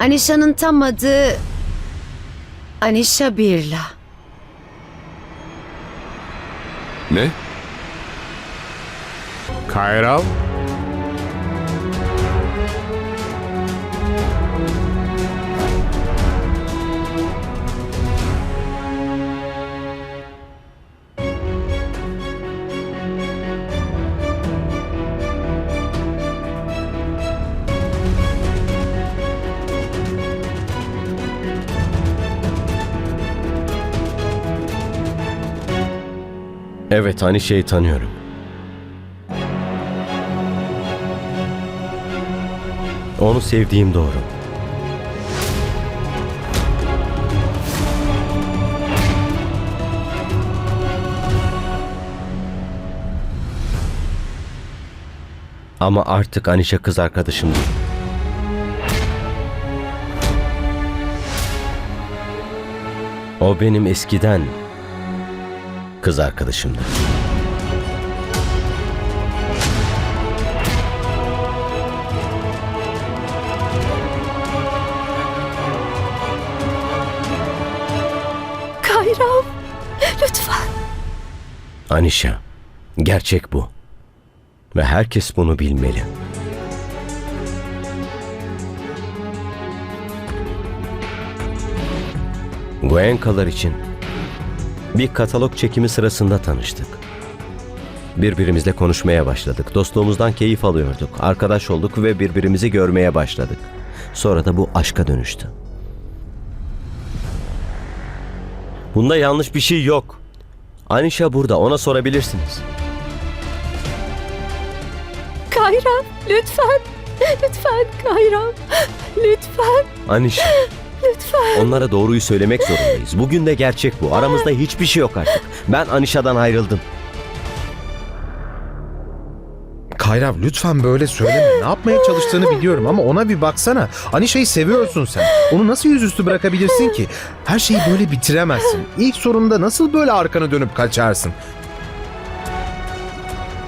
Anişa'nın tam adı Anişa Birla. Ne? Kayral? Evet Anişe'yi tanıyorum. Onu sevdiğim doğru. Ama artık Anişe kız arkadaşım değil. O benim eskiden kız arkadaşımdı. Kayram, lütfen. Anişa, gerçek bu. Ve herkes bunu bilmeli. Goenkalar için bir katalog çekimi sırasında tanıştık. Birbirimizle konuşmaya başladık. Dostluğumuzdan keyif alıyorduk. Arkadaş olduk ve birbirimizi görmeye başladık. Sonra da bu aşka dönüştü. Bunda yanlış bir şey yok. Anişa burada, ona sorabilirsiniz. Kayram, lütfen. Lütfen Kayram. Lütfen, Anişa, lütfen. onlara doğruyu söylemek zorundayız. Bugün de gerçek bu. Aramızda hiçbir şey yok artık. Ben Anişa'dan ayrıldım. Kayrav lütfen böyle söyleme. Ne yapmaya çalıştığını biliyorum ama ona bir baksana. Anişa'yı seviyorsun sen. Onu nasıl yüzüstü bırakabilirsin ki? Her şeyi böyle bitiremezsin. İlk sorunda nasıl böyle arkanı dönüp kaçarsın?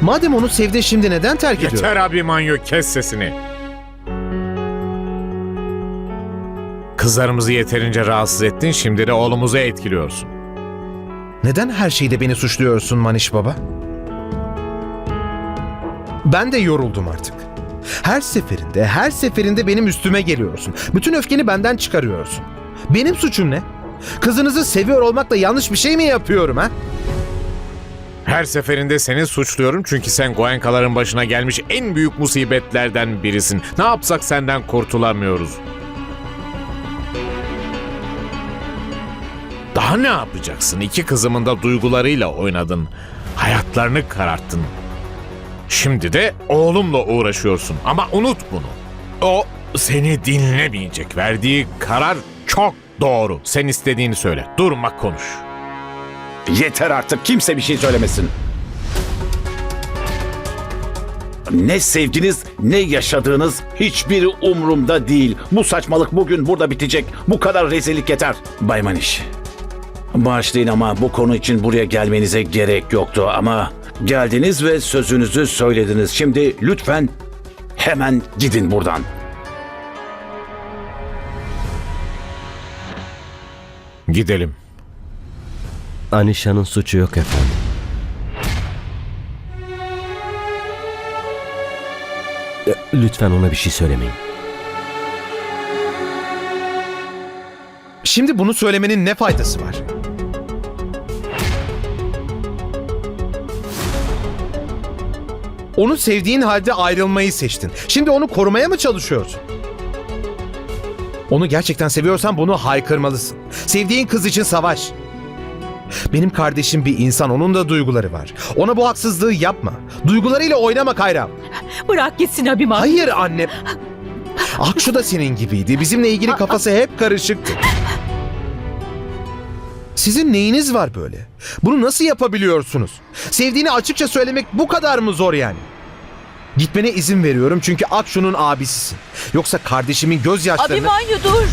Madem onu sevdin şimdi neden terk ediyorsun? Yeter abi manyo kes sesini. Kızlarımızı yeterince rahatsız ettin şimdi de oğlumuzu etkiliyorsun. Neden her şeyde beni suçluyorsun Maniş Baba? Ben de yoruldum artık. Her seferinde, her seferinde benim üstüme geliyorsun. Bütün öfkeni benden çıkarıyorsun. Benim suçum ne? Kızınızı seviyor olmakla yanlış bir şey mi yapıyorum ha? Her seferinde seni suçluyorum çünkü sen Goenkaların başına gelmiş en büyük musibetlerden birisin. Ne yapsak senden kurtulamıyoruz. Daha ne yapacaksın? İki kızımın da duygularıyla oynadın. Hayatlarını kararttın. Şimdi de oğlumla uğraşıyorsun ama unut bunu. O seni dinlemeyecek. Verdiği karar çok doğru. Sen istediğini söyle. Durma konuş. Yeter artık kimse bir şey söylemesin. Ne sevginiz ne yaşadığınız hiçbiri umurumda değil. Bu saçmalık bugün burada bitecek. Bu kadar rezillik yeter. Bay Maniş. Bağışlayın ama bu konu için buraya gelmenize gerek yoktu ama geldiniz ve sözünüzü söylediniz. Şimdi lütfen hemen gidin buradan. Gidelim. Anişa'nın suçu yok efendim. E, Lütfen ona bir şey söylemeyin. Şimdi bunu söylemenin ne faydası var? Onu sevdiğin halde ayrılmayı seçtin. Şimdi onu korumaya mı çalışıyorsun? Onu gerçekten seviyorsan bunu haykırmalısın. Sevdiğin kız için savaş. Benim kardeşim bir insan, onun da duyguları var. Ona bu haksızlığı yapma. Duygularıyla oynama Kayra. Bırak gitsin Abiman. Hayır anne. Akşu da senin gibiydi. Bizimle ilgili kafası hep karışıktı. Sizin neyiniz var böyle? Bunu nasıl yapabiliyorsunuz? Sevdiğini açıkça söylemek bu kadar mı zor yani? Gitmene izin veriyorum çünkü Akşu'nun abisisin. Yoksa kardeşimin gözyaşlarını... Abimanyu dur.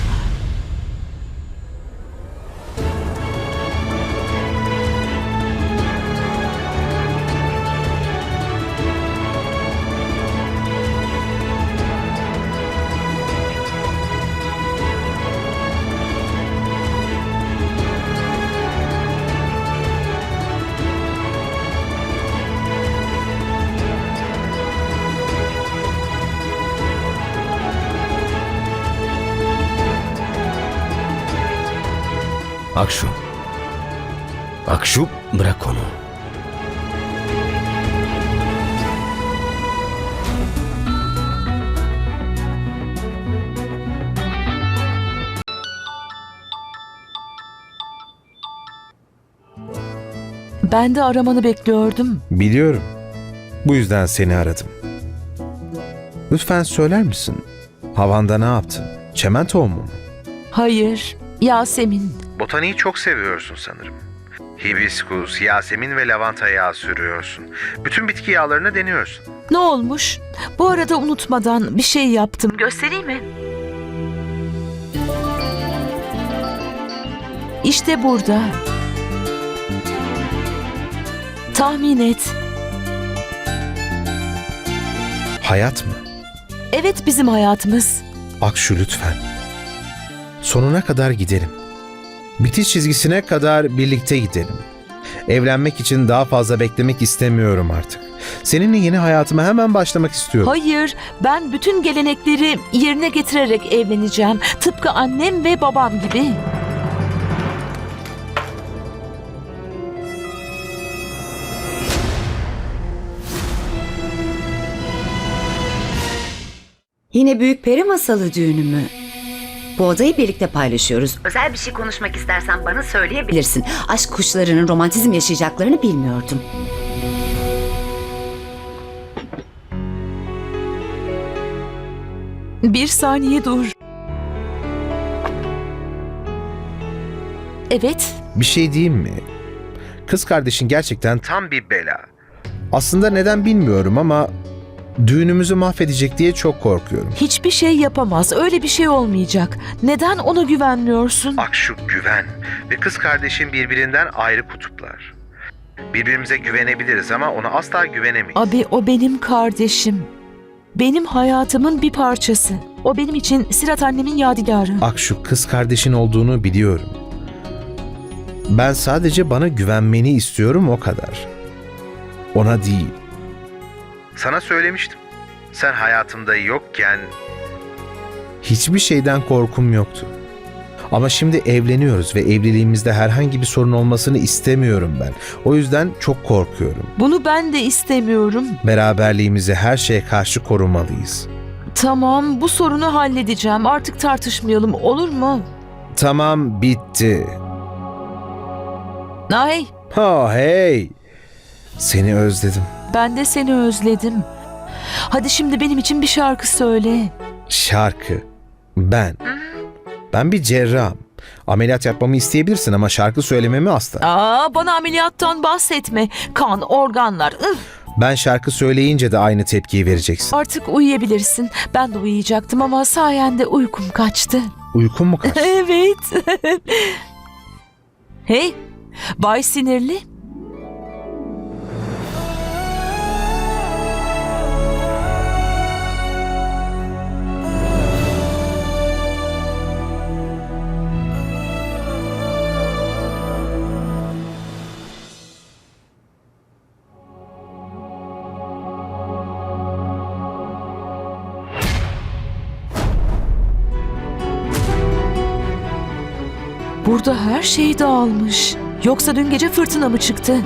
Akşu. Akşu bırak onu. Ben de aramanı bekliyordum. Biliyorum. Bu yüzden seni aradım. Lütfen söyler misin? Havanda ne yaptın? Çemen tohumu mu? Hayır, Yasemin. Botaniği çok seviyorsun sanırım. Hibiskus, yasemin ve lavanta yağı sürüyorsun. Bütün bitki yağlarını deniyorsun. Ne olmuş? Bu arada unutmadan bir şey yaptım. Göstereyim mi? İşte burada. Tahmin et. Hayat mı? Evet bizim hayatımız. Akşu lütfen. Sonuna kadar gidelim. Bitiş çizgisine kadar birlikte gidelim. Evlenmek için daha fazla beklemek istemiyorum artık. Seninle yeni hayatıma hemen başlamak istiyorum. Hayır, ben bütün gelenekleri yerine getirerek evleneceğim. Tıpkı annem ve babam gibi. Yine büyük peri masalı düğünü mü? Bu odayı birlikte paylaşıyoruz. Özel bir şey konuşmak istersen bana söyleyebilirsin. Aşk kuşlarının romantizm yaşayacaklarını bilmiyordum. Bir saniye dur. Evet, Bir şey diyeyim mi? Kız kardeşin gerçekten tam bir bela. Aslında neden bilmiyorum ama düğünümüzü mahvedecek diye çok korkuyorum. hiçbir şey yapamaz. Öyle bir şey olmayacak. Neden ona güvenmiyorsun? Akşu güven ve kız kardeşin birbirinden ayrı kutuplar. Birbirimize güvenebiliriz ama ona asla güvenemeyiz. Abi o benim kardeşim. Benim hayatımın bir parçası. O benim için Sirat annemin yadigarı. Akşu kız kardeşin olduğunu biliyorum. Ben sadece bana güvenmeni istiyorum o kadar. Ona değil. Sana söylemiştim. Sen hayatımda yokken hiçbir şeyden korkum yoktu. Ama şimdi evleniyoruz ve evliliğimizde herhangi bir sorun olmasını istemiyorum ben. O yüzden çok korkuyorum. Bunu ben de istemiyorum. Beraberliğimizi her şeye karşı korumalıyız. Tamam, bu sorunu halledeceğim. Artık tartışmayalım, olur mu? Tamam bitti. Ay, Ha hey. Seni özledim. Ben de seni özledim. Hadi şimdi benim için bir şarkı söyle. Şarkı. Ben. Ben bir cerrahım. Ameliyat yapmamı isteyebilirsin ama şarkı söylememi asla. Aa, bana ameliyattan bahsetme. Kan, organlar. ıh! Ben şarkı söyleyince de aynı tepkiyi vereceksin. Artık uyuyabilirsin. Ben de uyuyacaktım ama sayende uykum kaçtı. Uykun mu kaçtı? Evet. hey, Bay Sinirli. Burada her şey dağılmış. Yoksa dün gece fırtına mı çıktı?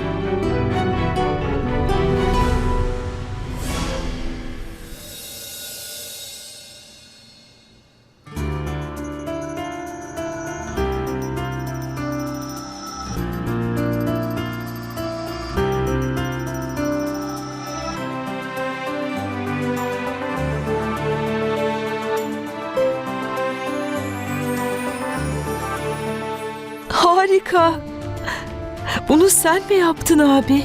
Harika. Bunu sen mi yaptın abi?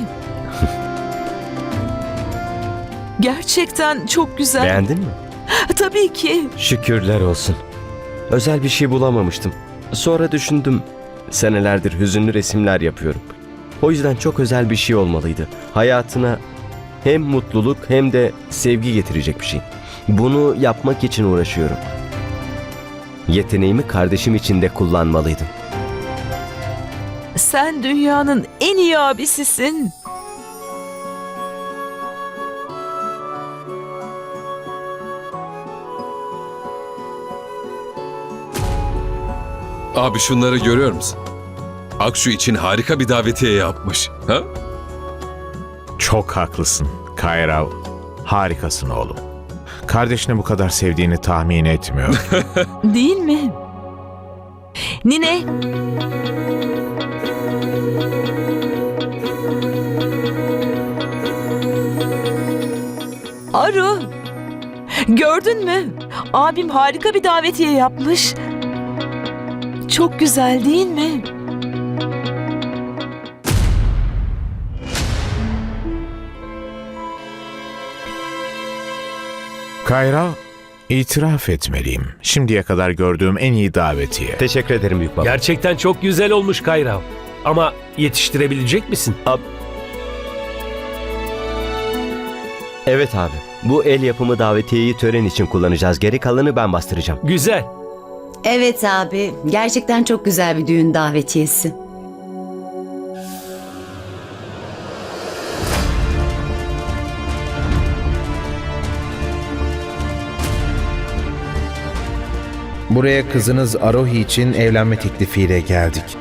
Gerçekten çok güzel. Beğendin mi? Tabii ki. Şükürler olsun. Özel bir şey bulamamıştım. Sonra düşündüm. Senelerdir hüzünlü resimler yapıyorum. O yüzden çok özel bir şey olmalıydı. Hayatına hem mutluluk hem de sevgi getirecek bir şey. Bunu yapmak için uğraşıyorum. Yeteneğimi kardeşim için de kullanmalıydım. Sen dünyanın en iyi abisisin. Abi şunları görüyor musun? Akşu için harika bir davetiye yapmış. Ha? Çok haklısın Kayrav. Harikasın oğlum. Kardeşini bu kadar sevdiğini tahmin etmiyorum. Değil mi? Nine, Aru, gördün mü? Abim harika bir davetiye yapmış. Çok güzel değil mi? Kayrav, itiraf etmeliyim. Şimdiye kadar gördüğüm en iyi davetiye. Teşekkür ederim büyük baba. Gerçekten çok güzel olmuş Kayra. Ama yetiştirebilecek misin? Evet abi. Bu el yapımı davetiyeyi tören için kullanacağız. Geri kalanı ben bastıracağım. Güzel. Evet abi, gerçekten çok güzel bir düğün davetiyesi. Buraya kızınız Arohi için evlenme teklifiyle geldik.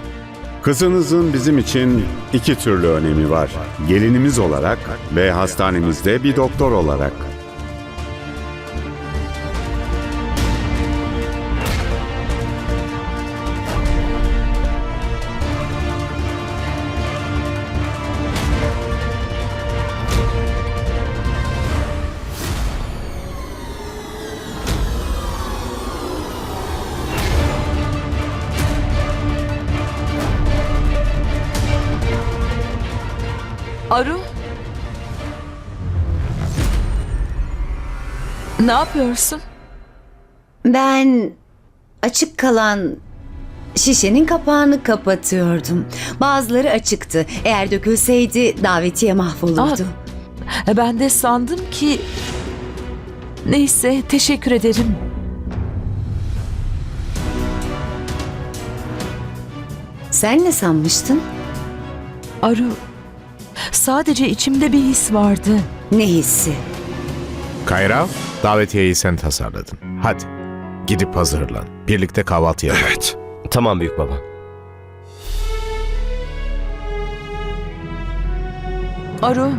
Kızınızın bizim için iki türlü önemi var. Gelinimiz olarak ve hastanemizde bir doktor olarak. Ne yapıyorsun? Ben açık kalan şişenin kapağını kapatıyordum. Bazıları açıktı. Eğer dökülseydi davetiye mahvolurdu. Ben de sandım ki... Neyse, teşekkür ederim. Sen ne sanmıştın? Aru, sadece içimde bir his vardı. Ne hissi? Kayrav, davetiyeyi sen tasarladın. Hadi, gidip hazırlan. Birlikte kahvaltı yapalım. Evet. Tamam büyük baba. Aru.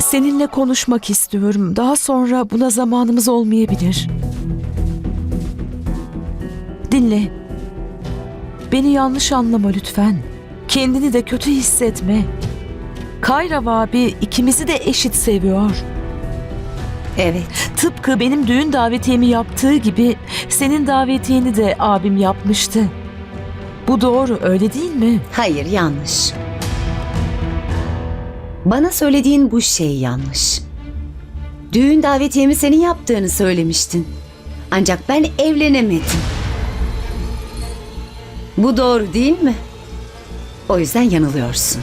Seninle konuşmak istiyorum. Daha sonra buna zamanımız olmayabilir. Dinle. Beni yanlış anlama lütfen. Kendini de kötü hissetme. Kayrav abi ikimizi de eşit seviyor. Evet. Tıpkı benim düğün davetiyemi yaptığı gibi senin davetiyeni de abim yapmıştı. Bu doğru öyle değil mi? Hayır yanlış. Bana söylediğin bu şey yanlış. Düğün davetiyemi senin yaptığını söylemiştin. Ancak ben evlenemedim. Bu doğru değil mi? O yüzden yanılıyorsun.